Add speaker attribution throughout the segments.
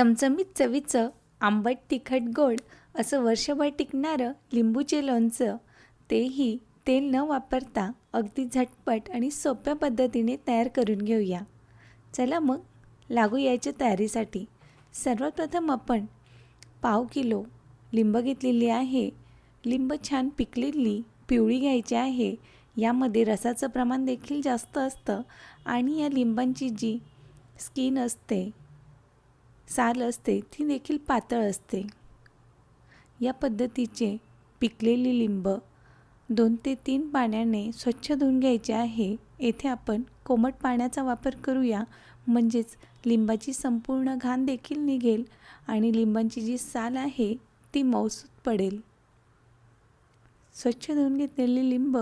Speaker 1: चमचमीत चवीचं आंबट तिखट गोड असं वर्षभर टिकणारं लिंबूचे लोणचं तेही तेल न वापरता अगदी झटपट आणि सोप्या पद्धतीने तयार करून घेऊया. चला मग लागू यायच्या तयारीसाठी. सर्वात प्रथम आपण पाव किलो लिंब घेतलेली आहे. लिंब छान पिकलेली पिवळी घ्यायची आहे. यामध्ये रसाचं प्रमाण देखील जास्त असतं आणि या लिंबांची जी स्किन असते साल असते ती देखील पातळ असते. या पद्धतीचे पिकलेली लिंब दोन ते तीन पाण्याने स्वच्छ धुवून घ्यायचे आहे. येथे आपण कोमट पाण्याचा वापर करूया. म्हणजेच लिंबाची संपूर्ण घाण देखील निघेल आणि लिंबांची जी साल आहे ती मौसूत पडेल. स्वच्छ धुवून घेतलेली लिंब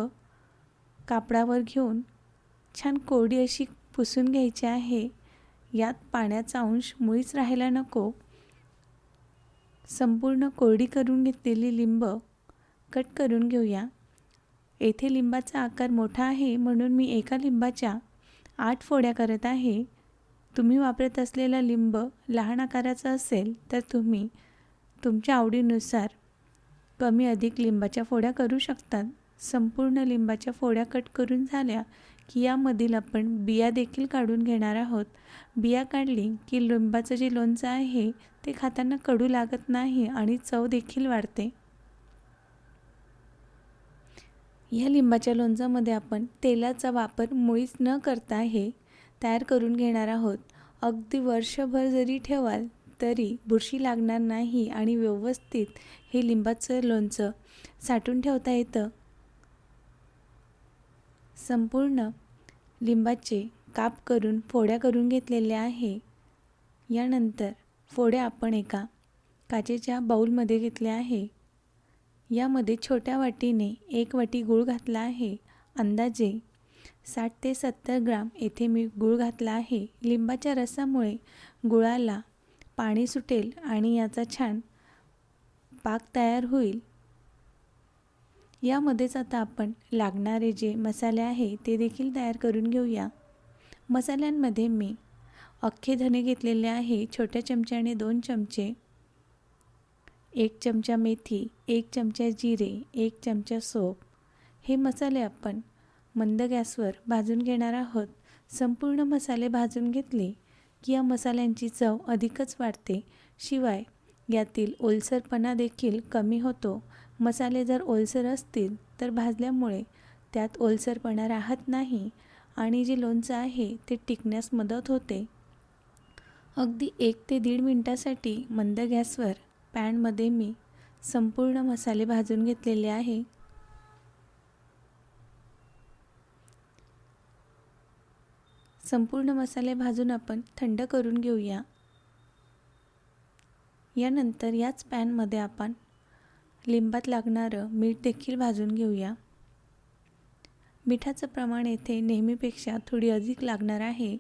Speaker 1: कापडावर घेऊन छान कोरडी अशी पुसून घ्यायची आहे. यात पाण्याचा अंश मुळीच राहायला नको. संपूर्ण कोरडी करून घेतलेली लिंब कट करून घेऊया. येथे लिंबाचा आकार मोठा आहे म्हणून मी एका लिंबाच्या आठ फोड्या करत आहे. तुम्ही वापरत असलेला लिंब लहान आकाराचा असेल तर तुम्ही तुमच्या आवडीनुसार कमी अधिक लिंबाच्या फोड्या करू शकतात. संपूर्ण लिंबाच्या फोड्या कट करून झाल्या की यामधील आपण बिया देखील काढून घेणार आहोत. बिया काढली की लिंबाचं जे लोणचं आहे ते खाताना कडू लागत नाही आणि चव देखील वाढते. ह्या लिंबाच्या लोणचामध्ये आपण तेलाचा वापर मुळीच न करता हे तयार करून घेणार आहोत. अगदी वर्षभर जरी ठेवाल तरी बुरशी लागणार नाही आणि व्यवस्थित हे लिंबाचं लोणचं साठून ठेवता येतं. संपूर्ण लिंबाचे काप करून फोड्या करून घेतलेल्या आहे. यानंतर फोड्या आपण एका काचेच्या बाऊलमध्ये घेतल्या आहे. यामध्ये छोट्या वाटीने एक वाटी गूळ घातला आहे. अंदाजे साठ ते सत्तर ग्राम येथे मी गूळ घातला आहे. लिंबाच्या रसामुळे गुळाला पाणी सुटेल आणि याचा छान पाक तयार होईल. यामध्येच आता आपण लागणारे जे मसाले आहे ते देखील तयार करून घेऊया. मसाल्यांमध्ये मी अख्खे धने घेतलेले आहे छोट्या चमच्याने दोन चमचे. एक चमचा मेथी एक चमचा जिरे एक चमचा सोप. हे मसाले आपण मंद गॅसवर भाजून घेणार आहोत. संपूर्ण मसाले भाजून घेतले की या मसाल्यांची चव अधिकच वाढते. शिवाय यातील ओलसरपणा देखील कमी होतो. मसाले जर ओलसर असतील तर भाजल्यामुळे त्यात ओलसरपणा राहत नाही आणि जे लोणचं आहे ते टिकण्यास मदत होते. अगदी एक ते दीड मिनटासाठी मंद गॅसवर पॅनमध्ये मी संपूर्ण मसाले भाजून घेतलेले आहे. संपूर्ण मसाले भाजून आपण थंड करून घेऊया. यानंतर याच पॅनमध्ये आपण लिंबात लागणारं मीठ देखील भाजून घेऊया. मिठाचं प्रमाण येथे नेहमीपेक्षा थोडी अधिक लागणार आहे.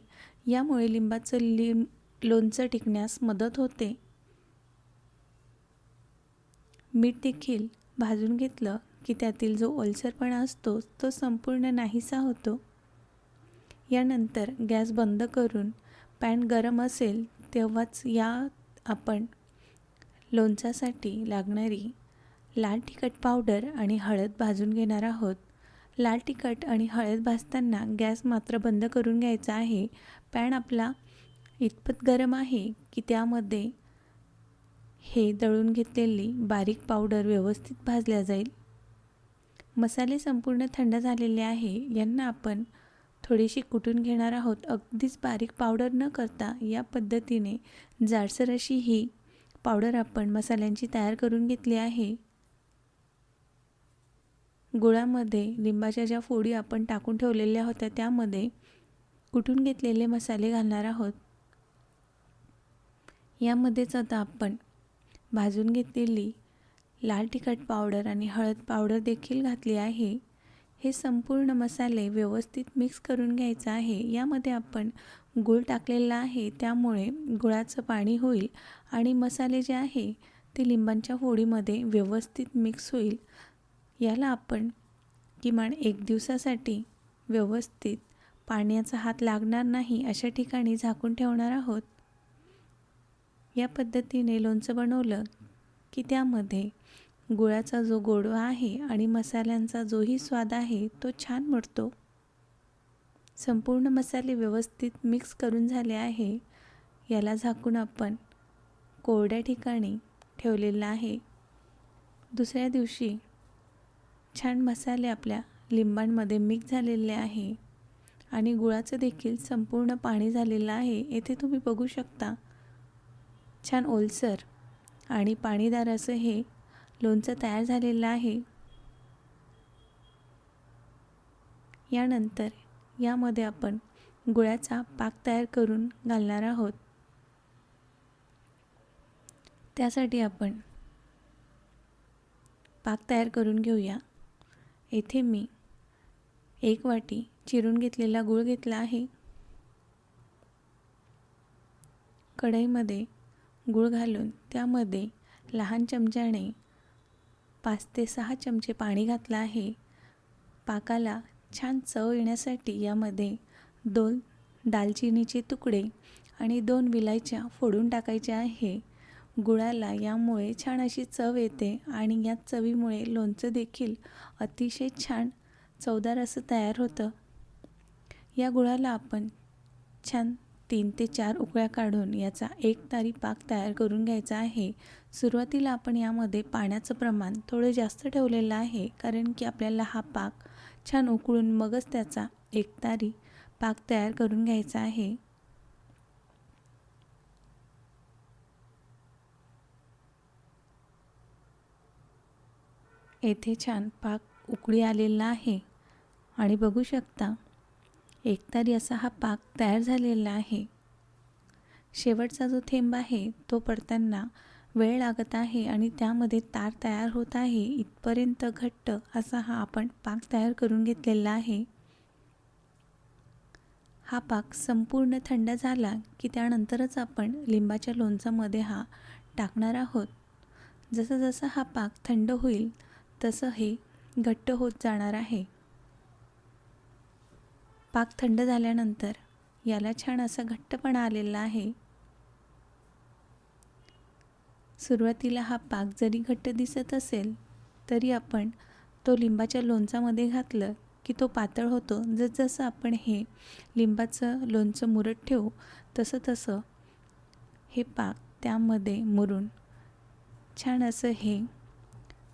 Speaker 1: यामुळे लिंबाचं लिंब लोणचं टिकण्यास मदत होते. मीठ देखील भाजून घेतलं की त्यातील जो ओलसरपणा असतो तो संपूर्ण नाहीसा होतो. यानंतर गॅस बंद करून पॅन गरम असेल तेव्हाच या आपण लोणच्यासाठी लागणारी लाल तिखट पावडर आणि हळद भाजून घेणार आहोत. लाल तिखट आणि हळद भाजताना गॅस मात्र बंद करून घ्यायचा आहे. पॅन आपला इतपत गरम आहे की त्यामध्ये हे दळून घेतलेली बारीक पावडर व्यवस्थित भाजल्या जाईल. मसाले संपूर्ण थंड झालेले आहे. यांना आपण थोडीशी कुटून घेणार आहोत. अगदीच बारीक पावडर न करता या पद्धतीने जाडसर अशी ही पावडर आपण मसाल्यांची तयार करून घेतली आहे. गुळामध्ये लिंबाच्या ज्या फोडी आपण टाकून ठेवलेल्या होत्या त्यामध्ये कुटून घेतलेले मसाले घालणार आहोत? यामध्येच आता आपण भाजून घेतलेली लाल तिखट पावडर आणि हळद पावडर देखील घातली आहे. हे संपूर्ण मसाले व्यवस्थित मिक्स करून घ्यायचं आहे. यामध्ये आपण गूळ टाकलेला आहे त्यामुळे गुळाचं पाणी होईल आणि मसाले जे आहे ते लिंबांच्या फोडीमध्ये व्यवस्थित मिक्स होईल. याला आपण किमान एक दिवसासाठी व्यवस्थित पाण्याचा हात लागणार नाही अशा ठिकाणी झाकून ठेवणार आहोत. या पद्धतीने लोणचं बनवलं की त्यामध्ये गुळाचा जो गोडवा आहे आणि मसाल्यांचा जोही स्वाद आहे तो छान मिळतो संपूर्ण मसाले व्यवस्थित मिक्स करून झाले आहे. याला झाकून आपण कोरड्या ठिकाणी ठेवलेलं आहे. दुसऱ्या दिवशी छान मसाले आपल्या लिंबांमध्ये मिक्स झालेले आहे. आणि गुळाचं देखील संपूर्ण पाणी झालेलं आहे. येथे तुम्ही बघू शकता. छान ओलसर आणि पाणीदार असं हे लोणचं तयार झालेलं आहे. यानंतर यामध्ये आपण गुळाचा पाक तयार करून घालणार आहोत. त्यासाठी आपण पाक तयार करून घेऊया. येथे मी एक वाटी चिरून घेतलेला गूळ घेतला आहे. कढईमध्ये गूळ घालून त्यामध्ये लहान चमच्याने पाच ते सहा चमचे पाणी घातलं आहे. पाकाला छान चव येण्यासाठी यामध्ये दोन दालचिनीचे तुकडे आणि दोन विलायच्या फोडून टाकायच्या आहे. गुळाला यामुळे छान अशी चव येते आणि या चवीमुळे लोणचं देखील अतिशय छान चवदार असं तयार होतं. या गुळाला आपण छान तीन ते चार उकळ्या काढून याचा एक तारी पाक तयार करून घ्यायचा आहे. सुरुवातीला आपण यामध्ये पाण्याचं प्रमाण थोडं जास्त ठेवलेलं आहे कारण की आपल्याला हा पाक छान उकळून मगच त्याचा एक तारी पाक तयार करून घ्यायचा आहे. येथे छान पाक उकळी आलेला आहे. आणि बघू शकता एकतारी असा हा पाक तयार झालेला आहे. शेवटचा जो थेंब आहे तो पडताना वेळ लागत आहे आणि त्यामध्ये तार तयार होत आहे. इथपर्यंत घट्ट असा हा आपण पाक तयार करून घेतलेला आहे. हा पाक संपूर्ण थंड झाला की त्यानंतरच आपण लिंबाच्या लोणचामध्ये हा टाकणार आहोत. जसं जसं हा पाक थंड होईल तसं हे घट्ट होत जाणार आहे. पाक थंड झाल्यानंतर याला छान असा घट्टपणा आलेला आहे. सुरुवातीला हा पाक जरी घट्ट दिसत असेल तरी आपण तो लिंबाच्या लोणचामध्ये घातलं की तो पातळ होतो. जसजसं आपण हे लिंबाचं लोणचं मुरत ठेवू तसं तसं हे पाक त्यामध्ये मुरून छान असं हे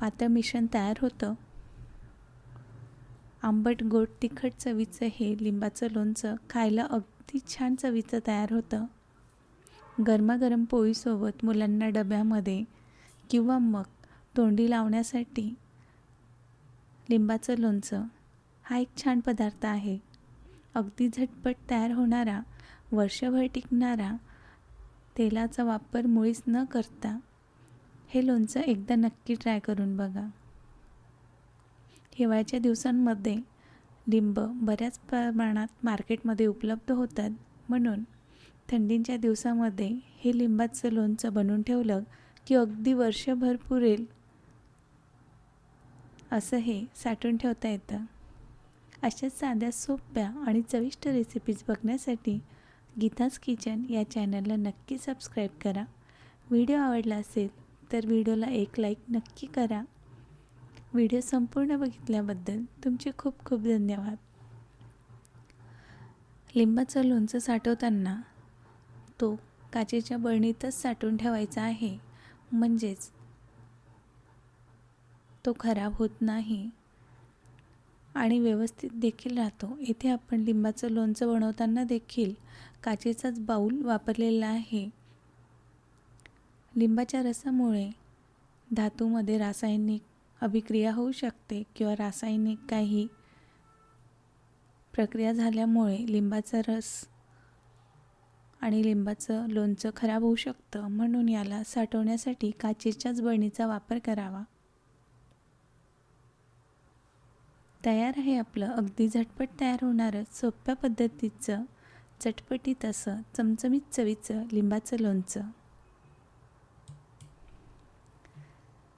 Speaker 1: पातळ मिश्रण तयार होतं. आंबट गोड तिखट चवीचं हे लिंबाचं लोणचं खायला अगदी छान चवीचं तयार होतं. गरमागरम पोळीसोबत मुलांना डब्यामध्ये किंवा मग तोंडी लावण्यासाठी लिंबाचं लोणचं हा एक छान पदार्थ आहे. अगदी झटपट तयार होणारा वर्षभर टिकणारा तेलाचा वापर मुळीच न करता हे लोणचं एकदा नक्की ट्राय करून बघा. हिवाळ्याच्या दिवसांमध्ये लिंब बऱ्याच प्रमाणात मार्केटमध्ये उपलब्ध होतात. म्हणून थंडीच्या दिवसामध्ये हे लिंबाचं लोणचं बनवून ठेवलं की अगदी वर्षभर पुरेल असं हे साठवून ठेवता येतं. अशाच साध्या सोप्या आणि चविष्ट रेसिपीज बघण्यासाठी गीताज किचन या चॅनलला नक्की सबस्क्राईब करा. व्हिडिओ आवडला असेल तर व्हिडिओला एक लाईक नक्की करा. व्हिडिओ संपूर्ण बघितल्याबद्दल तुमचे खूप खूप धन्यवाद. लिंबाचं लोणचं साठवताना तो काचेच्या बळणीतच साठवून ठेवायचा आहे. म्हणजेच तो खराब होत नाही आणि व्यवस्थित देखील राहतो. येथे आपण लिंबाचं लोणचं बनवताना देखील काचेचाच बाऊल वापरलेला आहे. लिंबाच्या रसामुळे धातूमध्ये रासायनिक अभिक्रिया होऊ शकते किंवा रासायनिक काही प्रक्रिया झाल्यामुळे लिंबाचा रस आणि लिंबाचं लोणचं खराब होऊ शकतं. म्हणून याला साठवण्यासाठी काचेच्याच बळणीचा वापर करावा. तयार आहे आपलं. अगदी झटपट तयार होणारं सोप्या पद्धतीचं चटपटीत असं चमचमीत चवीचं लिंबाचं लोणचं.